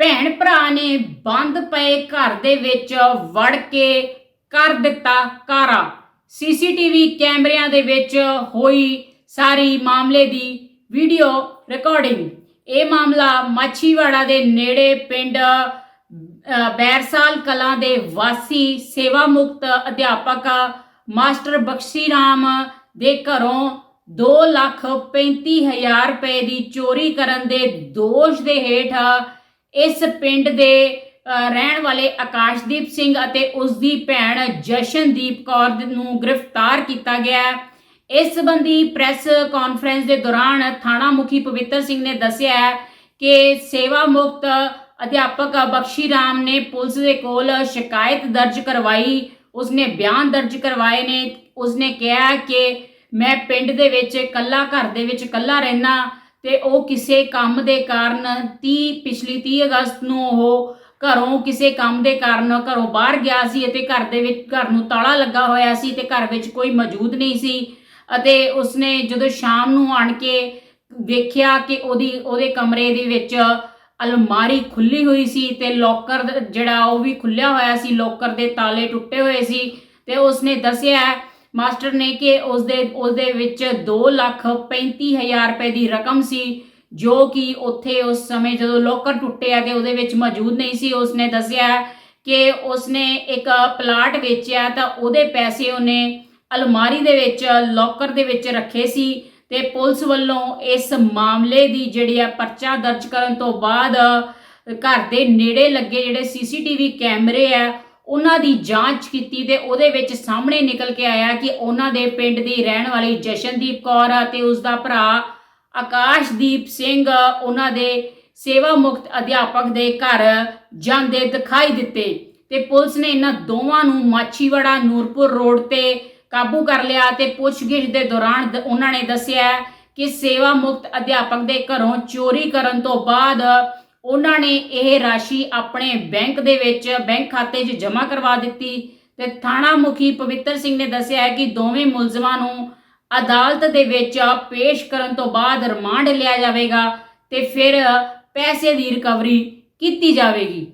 ਭੈਣ ਭਰਾ ਨੇ ਬੰਦ ਪਏ ਘਰ ਦੇ ਵਿੱਚ ਵੜ ਕੇ ਕਰ ਦਿੱਤਾ ਕਾਰਾ। ਸੀਸੀਟੀਵੀ ਕੈਮਰਿਆਂ ਦੇ ਵਿੱਚ ਹੋਈ ਸਾਰੀ ਮਾਮਲੇ ਦੀ ਵੀਡੀਓ ਰਿਕਾਰਡਿੰਗ। ਇਹ ਮਾਮਲਾ ਮਾਛੀਵਾੜਾ ਦੇ ਨੇੜੇ ਪਿੰਡ ਬੈਰਸਾਲ ਕਲਾਂ ਦੇ ਵਾਸੀ ਸੇਵਾ ਮੁਕਤ ਅਧਿਆਪਕ ਮਾਸਟਰ ਬਖਸ਼ੀ ਰਾਮ ਦੇ ਘਰੋਂ 2 ਲੱਖ 35 ਹਜ਼ਾਰ ਰੁਪਏ ਦੀ ਚੋਰੀ ਕਰਨ ਦੇ ਦੋਸ਼ ਦੇ ਹੇਠ ਇਸ ਪਿੰਡ ਦੇ ਰਹਿਣ ਵਾਲੇ ਆਕਾਸ਼ਦੀਪ ਸਿੰਘ ਅਤੇ ਉਸ ਦੀ ਭੈਣ ਜਸ਼ਨਦੀਪ ਕੌਰ ਨੂੰ ਗ੍ਰਿਫਤਾਰ ਕੀਤਾ ਗਿਆ ਇਸ ਸੰਬੰਧੀ ਪ੍ਰੈਸ ਕਾਨਫਰੰਸ ਦੇ ਦੌਰਾਨ ਥਾਣਾ ਮੁਖੀ ਪਵਿੱਤਰ ਸਿੰਘ ਨੇ ਦੱਸਿਆ ਕਿ ਸੇਵਾ ਮੁਕਤ ਅਧਿਆਪਕ ਬਖਸ਼ੀ ਰਾਮ ਨੇ ਪੁਲਿਸ ਦੇ ਕੋਲ ਸ਼ਿਕਾਇਤ ਦਰਜ ਕਰਵਾਈ। ਉਸਨੇ ਬਿਆਨ ਦਰਜ ਕਰਵਾਏ ਨੇ। ਉਸਨੇ ਕਿਹਾ ਕਿ ਮੈਂ ਪਿੰਡ ਦੇ ਵਿੱਚ, ਇਕੱਲਾ ਘਰ ਦੇ ਵਿੱਚ ਇਕੱਲਾ ਰਹਿਣਾ ਤੇ ਉਹ ਕਿਸੇ ਕੰਮ ਦੇ ਕਾਰਨ 30 ਪਿਛਲੀ 30 ਅਗਸਤ ਨੂੰ ਉਹ ਘਰੋਂ ਕਿਸੇ ਕੰਮ ਦੇ ਕਾਰਨ ਘਰੋਂ ਬਾਹਰ ਗਿਆ ਸੀ ਅਤੇ ਘਰ ਦੇ ਵਿੱਚ, ਘਰ ਨੂੰ ਤਾਲਾ ਲੱਗਾ ਹੋਇਆ ਸੀ ਤੇ ਘਰ ਵਿੱਚ ਕੋਈ ਮੌਜੂਦ ਨਹੀਂ ਸੀ। ਅਤੇ ਉਸਨੇ ਜਦੋਂ ਸ਼ਾਮ ਨੂੰ ਆਣ ਕੇ ਵੇਖਿਆ ਕਿ ਉਹਦੀ, ਉਹਦੇ ਕਮਰੇ ਦੇ ਵਿੱਚ ਅਲਮਾਰੀ ਖੁੱਲੀ ਹੋਈ ਸੀ ਤੇ ਲੋਕਰ ਜਿਹੜਾ ਉਹ ਵੀ ਖੁੱਲਿਆ ਹੋਇਆ ਸੀ, ਲੋਕਰ ਦੇ ਤਾਲੇ ਟੁੱਟੇ ਹੋਏ ਸੀ ਤੇ ਉਸਨੇ ਦੱਸਿਆ ਮਾਸਟਰ ਨੇ ਕਿ ਉਸਦੇ ਉਸਦੇ ਵਿੱਚ 2 ਲੱਖ 35 ਹਜ਼ਾਰ ਰੁਪਏ ਦੀ ਰਕਮ ਸੀ, ਜੋ ਕਿ ਉੱਥੇ ਉਸ ਸਮੇਂ ਜਦੋਂ ਲੋਕਰ ਟੁੱਟਿਆ ਤੇ ਉਹਦੇ ਵਿੱਚ ਮੌਜੂਦ ਨਹੀਂ ਸੀ, ਉਸਨੇ ਦੱਸਿਆ ਕਿ ਉਸਨੇ ਇੱਕ ਪਲਾਟ ਵੇਚਿਆ ਤਾਂ ਉਹਦੇ ਪੈਸੇ ਉਹਨੇ ਅਲਮਾਰੀ ਦੇ ਵਿੱਚ, ਲੋਕਰ ਦੇ ਵਿੱਚ ਰੱਖੇ ਸੀ ਤੇ ਪੁਲਿਸ ਵੱਲੋਂ ਇਸ ਮਾਮਲੇ ਦੀ ਜਿਹੜੀ ਆ ਪਰਚਾ ਦਰਜ ਕਰਨ ਤੋਂ ਬਾਅਦ ਘਰ ਦੇ ਨੇੜੇ ਲੱਗੇ ਜਿਹੜੇ ਸੀਸੀਟੀਵੀ ਕੈਮਰੇ ਆ ਉਹਨਾਂ ਦੀ ਜਾਂਚ ਕੀਤੀ ਤੇ ਉਹਦੇ ਵਿੱਚ ਸਾਹਮਣੇ ਨਿਕਲ ਕੇ ਆਇਆ ਕਿ ਉਹਨਾਂ ਦੇ ਪਿੰਡ ਦੀ ਰਹਿਣ ਵਾਲੀ ਜਸ਼ਨਦੀਪ ਕੌਰ ਅਤੇ ਉਸ ਦਾ ਭਰਾ ਆਕਾਸ਼ਦੀਪ ਸਿੰਘ ਉਹਨਾਂ ਦੇ ਸੇਵਾ ਮੁਕਤ ਅਧਿਆਪਕ ਦੇ ਘਰ ਜਾਂਦੇ ਦਿਖਾਈ ਦਿੱਤੇ ਤੇ ਪੁਲਿਸ ਨੇ ਇਹਨਾਂ ਦੋਵਾਂ ਨੂੰ ਮਾਛੀਵਾੜਾ ਨੂਰਪੁਰ ਰੋਡ ਤੇ ਕਾਬੂ ਕਰ ਲਿਆ ਤੇ ਪੁੱਛਗਿੱਛ ਦੇ ਦੌਰਾਨ ਦ- ਉਹਨਾਂ ਨੇ ਦੱਸਿਆ ਕਿ ਸੇਵਾ ਮੁਕਤ ਅਧਿਆਪਕ ਦੇ ਘਰੋਂ ਚੋਰੀ ਕਰਨ ਤੋਂ ਬਾਅਦ ਉਹਨਾਂ ਨੇ ਇਹ ਰਾਸ਼ੀ ਆਪਣੇ ਬੈਂਕ ਦੇ ਵਿੱਚ, ਬੈਂਕ ਖਾਤੇ 'ਚ ਜਮ੍ਹਾਂ ਕਰਵਾ ਦਿੱਤੀ ਤੇ ਥਾਣਾ ਮੁਖੀ ਪਵਿੱਤਰ ਸਿੰਘ ਨੇ ਦੱਸਿਆ ਹੈ ਕਿ ਦੋਵੇਂ ਮੁਲਜ਼ਮਾਂ ਨੂੰ ਅਦਾਲਤ ਦੇ ਵਿੱਚ ਪੇਸ਼ ਕਰਨ ਤੋਂ ਬਾਅਦ ਰਿਮਾਂਡ ਲਿਆ ਜਾਵੇਗਾ ਤੇ ਫਿਰ ਪੈਸੇ ਦੀ ਰਿਕਵਰੀ ਕੀਤੀ ਜਾਵੇਗੀ।